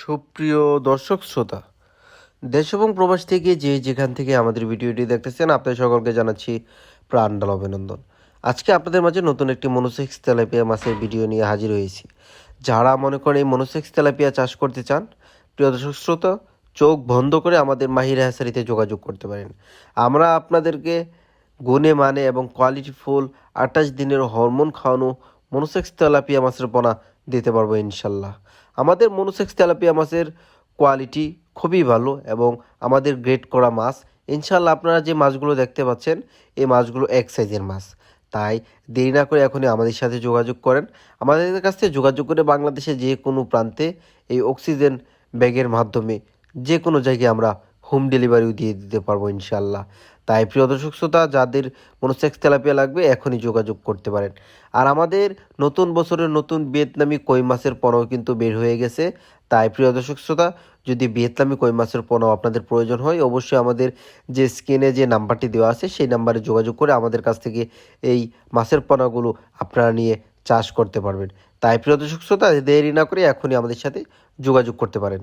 সুপ্রিয় দর্শক শ্রোতা, দেশ এবং প্রবাস থেকে যে যেখান থেকে আমাদের ভিডিওটি দেখতেছেন, আপনাদের সকলকে জানাচ্ছি প্রাণডাল অভিনন্দন। আজকে আপনাদের মাঝে নতুন একটি মনোসেক্স তেলাপিয়া মাছের ভিডিও নিয়ে হাজির হয়েছি। যারা মনে করেন এই মনোসেক্স তেলাপিয়া চাষ করতে চান, প্রিয় দর্শক শ্রোতা, চোখ বন্ধ করে আমাদের মাহির হ্যাসারিতে যোগাযোগ করতে পারেন। আমরা আপনাদেরকে গুণে মানে এবং কোয়ালিটি ফুল, আঠাশ দিনের হরমোন খাওয়ানো মনোসেক্স তেলাপিয়া মাছের পোনা দিতে পারব ইনশাল্লাহ। আমাদের মনোসেক্স তেলাপিয়া মাছের কোয়ালিটি খুবই ভালো এবং আমাদের গ্রেড করা মাছ, ইনশাল্লাহ আপনারা যে মাছগুলো দেখতে পাচ্ছেন, এই মাছগুলো এক সাইজের মাছ। তাই দেরি না করে এখনই আমাদের সাথে যোগাযোগ করেন। আমাদের কাছ থেকে যোগাযোগ করে বাংলাদেশে যে কোনো প্রান্তে এই অক্সিজেন ব্যাগের মাধ্যমে যে কোনো জায়গায় আমরা হোম ডেলিভারিও দিয়ে দিতে পারব ইনশাল্লাহ তাই প্রিয় দর্শক শ্রোতা, যাদের মনোসেক্স তেলাপিয়া লাগবে, এখনই যোগাযোগ করতে পারেন। আর আমাদের নতুন বছরের নতুন ভিয়েতনামি কই মাছের পণও কিন্তু বের হয়ে গেছে। তাই প্রিয় দর্শক শ্রোতা, যদি ভিয়েতনামি কই মাছের পণ্য আপনাদের প্রয়োজন হয়, অবশ্যই আমাদের যে স্ক্রিনে যে নাম্বারটি দেওয়া আছে, সেই নাম্বারে যোগাযোগ করে আমাদের কাছ থেকে এই মাছের পোনাগুলো আপনারা নিয়ে চাষ করতে পারবেন। তাই প্রিয় দর্শক শ্রোতা, দেরি না করে এখনই আমাদের সাথে যোগাযোগ করতে পারেন।